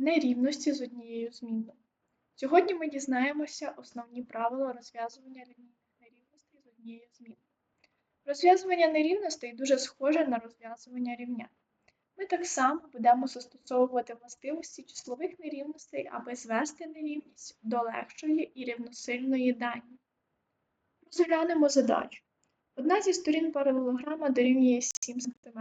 нерівності з однією змінною. Сьогодні ми дізнаємося основні правила розв'язування нерівностей з однією змінною. Розв'язування нерівностей дуже схоже на розв'язування рівнянь. Ми так само будемо застосовувати властивості числових нерівностей, аби звести нерівність до легшої і рівносильної дані. Розглянемо задачу. Одна зі сторін паралелограма дорівнює 7 см.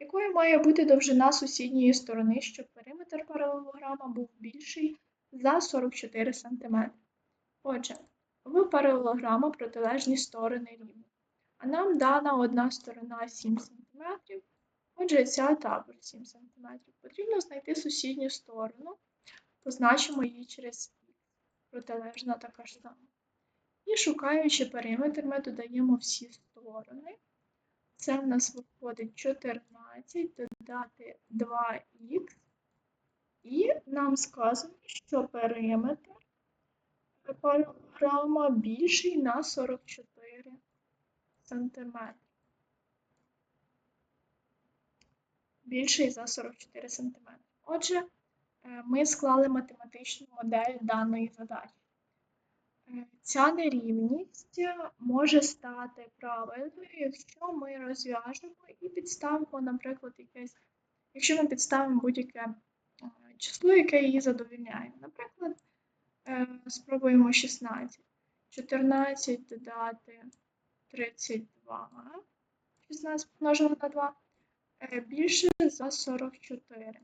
Якою має бути довжина сусідньої сторони, щоб периметр паралелограма був більший за 44 см? Отже, в паралелограма протилежні сторони рівні. А нам дана одна сторона 7 см, отже, ця також 7 см. Потрібно знайти сусідню сторону, позначимо її через х, протилежна така ж сама. І шукаючи периметр, ми додаємо всі сторони. Це в нас виходить 14, додати 2х. І нам сказано, що периметр паралелограма більший на 44 см. Більший за 44 см. Отже, е, ми склали математичну модель даної задачі. Е, Ця нерівність може стати правильною, якщо ми розв'яжемо і підставимо, наприклад, якесь, якщо ми підставимо будь-яке е, число, яке її задовільняє. Наприклад, е, спробуємо 16. 14 додати 32. 16 помножимо на 2 більше за 44.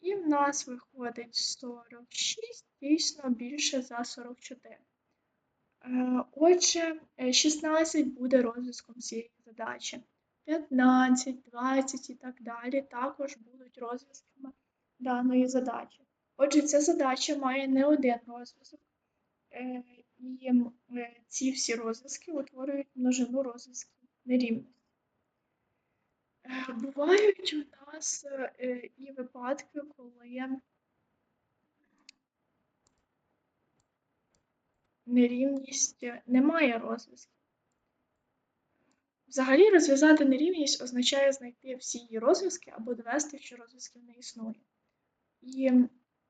І в нас виходить 46, дійсно більше за 44. Е, отже, 16 буде розв'язком цієї задачі. 15, 20 і так далі також будуть розв'язками даної задачі. Отже, ця задача має не один розв'язок, е, і е, ці всі розв'язки утворюють множину розв'язків нерівності. Бувають у нас і випадки, коли нерівність не має розв'язків. Взагалі розв'язати нерівність означає знайти всі її розв'язки або довести, що розв'язків не існує. І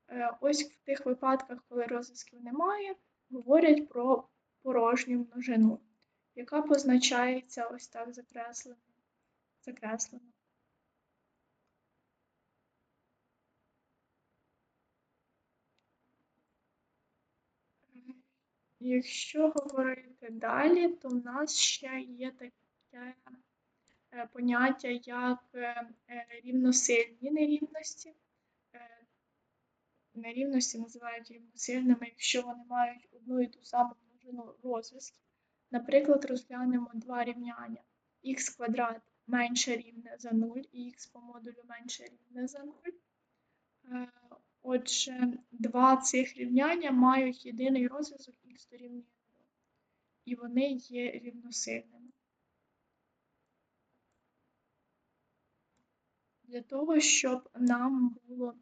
е, ось в тих випадках, коли розв'язків немає, говорять про порожню множину, яка позначається ось так закреслено. закреслено. Якщо говорити далі, то в нас ще є таке е, поняття, як е, рівносильні нерівності. Е, нерівності називають рівносильними, якщо вони мають одну і ту саму множину розв'язків. Наприклад, розглянемо два рівняння х квадрат менше рівне за 0 і х по модулю менше рівне за 0. Отже, два цих рівняння мають єдиний розв'язок х дорівнює 0. І вони є рівносильними. Для того, щоб нам було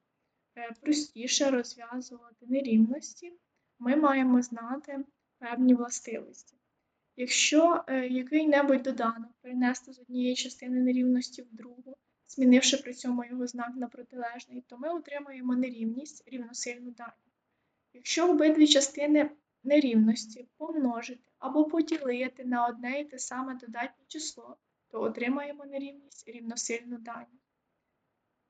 е, простіше розв'язувати нерівності, ми маємо знати певні властивості. Якщо е, який-небудь доданок перенести з однієї частини нерівності в другу, змінивши при цьому його знак на протилежний, то ми отримаємо нерівність рівносильну дані. Якщо обидві частини нерівності помножити або поділити на одне і те саме додатнє число, то отримаємо нерівність рівносильну дані.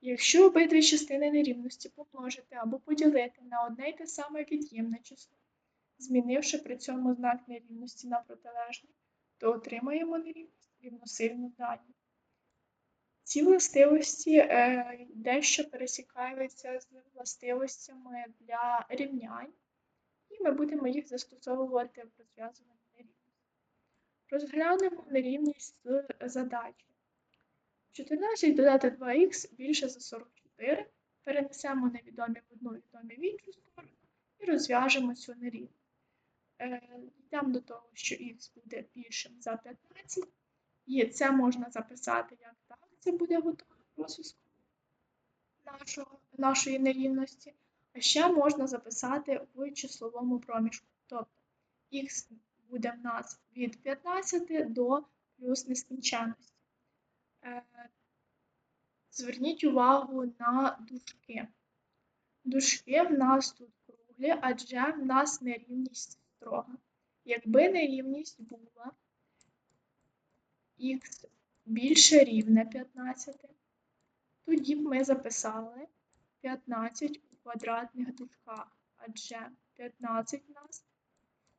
Якщо обидві частини нерівності помножити або поділити на одне й те саме від'ємне число, змінивши при цьому знак нерівності на протилежний, то отримаємо нерівність рівносильну дані. Ці властивості е, дещо пересікаються з властивостями для рівнянь, і ми будемо їх застосовувати в розв'язуванні нерівності. Розглянемо нерівність з задачі. 14 додати 2х більше за 44. Перенесемо невідомі в одну відомі в іншу сторону і розв'яжемо цю нерівність. Е, йдемо до того, що х буде більшим за 15, і це можна записати як так це буде готовий розв'язку нашої нерівності. А ще можна записати в числовому проміжку. Тобто х буде в нас від 15 до плюс нескінченності. Е, зверніть увагу на дужки. Дужки в нас тут круглі, адже в нас нерівність строга. Якби нерівність була х більше рівне 15, тоді б ми записали 15 у квадратних дужках, адже 15 в нас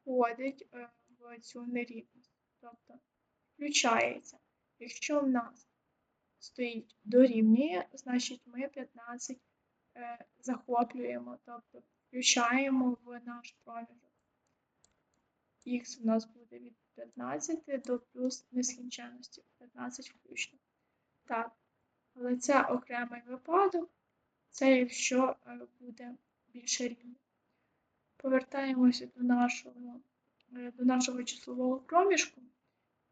входить е, в цю нерівність. Тобто включається. Якщо в нас стоїть дорівнює, значить ми 15 е, захоплюємо, тобто включаємо в наш проміжок. Х у нас буде від 15 до плюс нескінченності 15 включно. Так, але це окремий випадок, це якщо е, буде більше рівня. Повертаємося до нашого, е, до нашого числового проміжку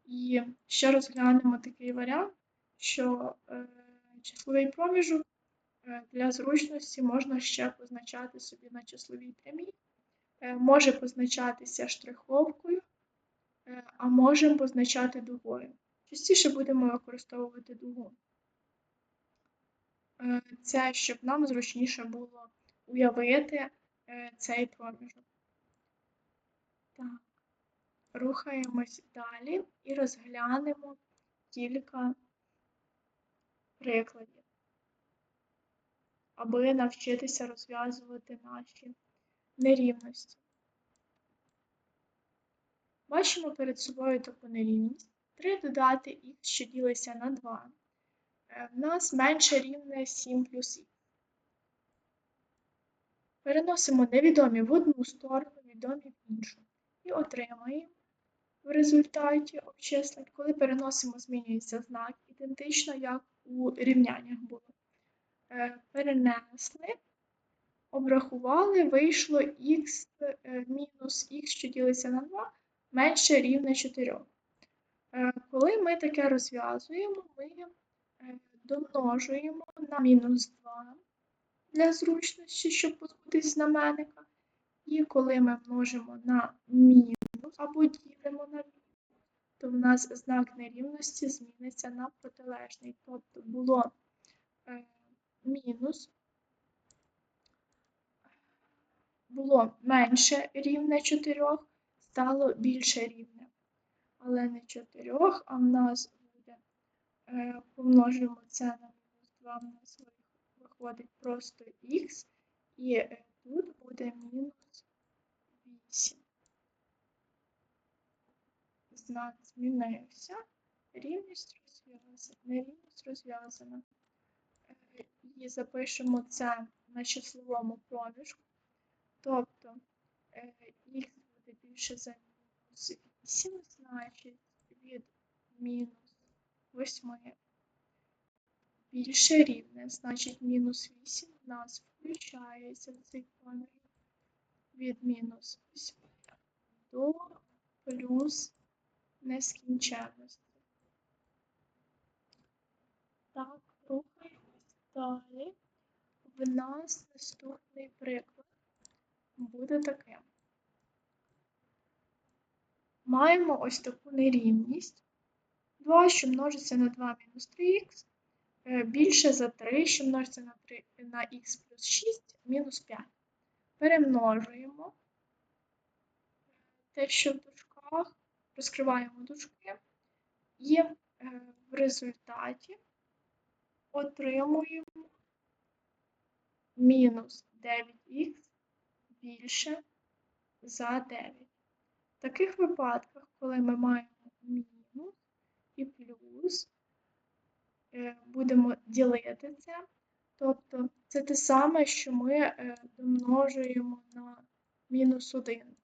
і ще розглянемо такий варіант, що е, числовий проміжок для зручності можна ще позначати собі на числовій прямій, може позначатися штриховкою, а можемо позначати дугою. Частіше будемо використовувати дугу. Е, Це щоб нам зручніше було уявити е, цей проміжок. Так, рухаємось далі і розглянемо кілька прикладів, аби навчитися розв'язувати наші нерівності. Бачимо перед собою таку нерівність. 3 додати х, що ділиться на 2. Е, В нас менше рівне 7 плюс х. Переносимо невідомі в одну сторону, відомі в іншу. І отримаємо в результаті обчислень, коли переносимо, змінюється знак, ідентично як у рівняннях було. Е, Перенесли, обрахували, вийшло х е, мінус х, що ділиться на 2, менше рівне 4. Е, Коли ми таке розв'язуємо, ми е, домножуємо на мінус 2 для зручності, щоб позбутись знаменника. І коли ми множимо на мінус або ділимо на мінус, то в нас знак нерівності зміниться на протилежний. Тобто було е, мінус, було менше рівне 4, стало більше рівне. Але не 4, а в нас буде, е, помножимо це на мінус 2, в нас виходить просто х, і е, тут буде мінус 8. Знак змінився, рівність розв'язана, нерівність розв'язана. Е, І запишемо це на числовому проміжку. Тобто х буде більше за мінус 8, значить від мінус 8 більше рівне, значить мінус 8 в нас включається в цей проміжок від мінус 8 до плюс нескінченності. Так, рухаємось далі. В нас наступний приклад буде таким. Маємо ось таку нерівність. 2, що множиться на 2 мінус 3х, е, більше за 3, що множиться на 3 на х плюс 6, мінус 5. Перемножуємо те, що в дужках, розкриваємо дужки, і е, в результаті отримуємо мінус 9х більше за 9. В таких випадках, коли ми маємо мінус і плюс, е, будемо ділити це. Тобто це те саме, що ми е, домножуємо на мінус 1.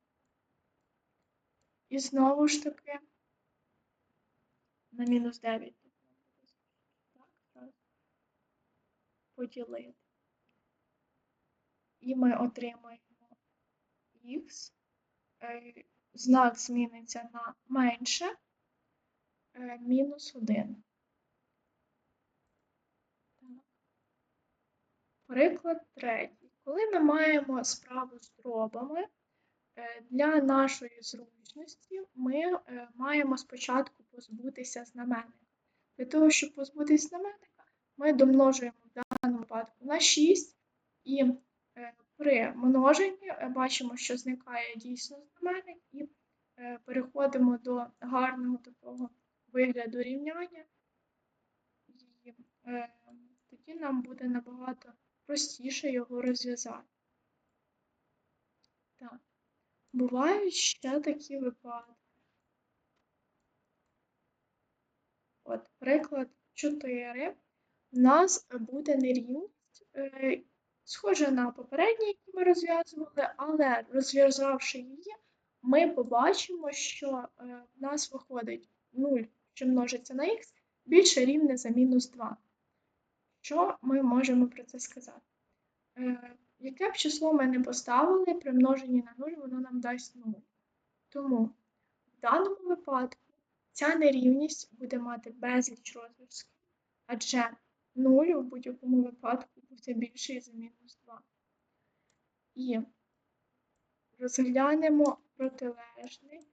І знову ж таки на мінус 9. Так, поділити. І ми отримаємо х. Знак зміниться на менше е, мінус 1. Приклад третій. Коли ми маємо справу з дробами, е, для нашої зручності ми е, маємо спочатку позбутися знаменника. Для того, щоб позбутися знаменника, ми домножуємо в даному випадку на 6 і при множенні е, бачимо, що зникає дійсно знаменник, і е, переходимо до гарного такого вигляду рівняння. І е, тоді нам буде набагато простіше його розв'язати. Так, бувають ще такі випадки. От, приклад 4. У нас буде нерівність, е, схожа на попередній, які ми розв'язували, але розв'язавши її, ми побачимо, що е, в нас виходить 0, що множиться на х, більше рівне за мінус 2. Що ми можемо про це сказати? Е, Яке б число ми не поставили, при множенні на 0 воно нам дасть 0. Тому в даному випадку ця нерівність буде мати безліч розв'язків, адже 0 в будь-якому випадку буде більший за мінус 2. І розглянемо протилежний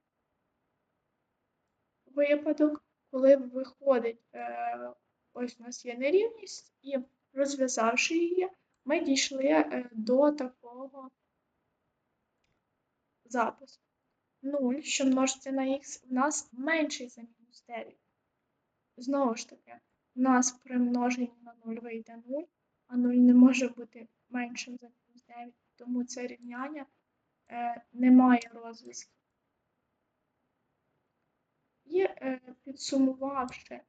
випадок, коли виходить, е, ось у нас є нерівність, і розв'язавши її, ми дійшли е, до такого запису. 0, що множиться на х, у нас менший за мінус 9. Знову ж таки, у нас при множенні на 0 вийде 0, а 0 не може бути меншим за мінус 9, тому це рівняння е, не має розв'язків. І е, підсумувавши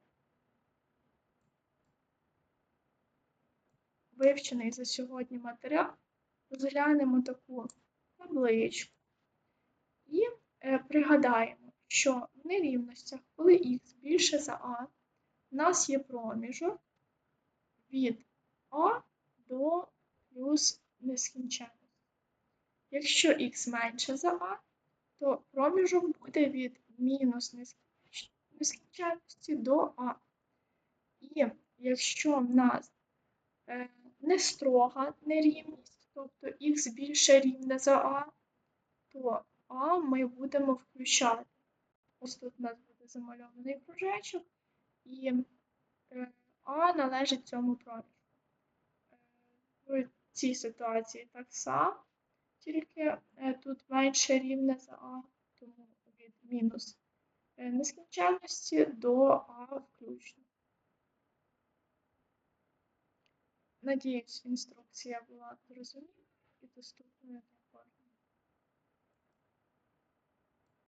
вивчений за сьогодні матеріал, розглянемо таку табличку і е, пригадаємо, що в нерівностях, коли х більше за а, у нас є проміжок від а до плюс нескінченності. Якщо х менше за а, то проміжок буде від мінус нескінченності до а. І якщо в нас е, не строга нерівність, тобто х більше рівне за а, то а ми будемо включати. Ось тут у нас буде замальований кружечок, і е, А належить цьому проміжку. Е, в цій ситуації так само, тільки е, тут менше рівне за А, тому від мінус нескінченності до А включно. Надіюсь, інструкція була зрозуміла і доступною.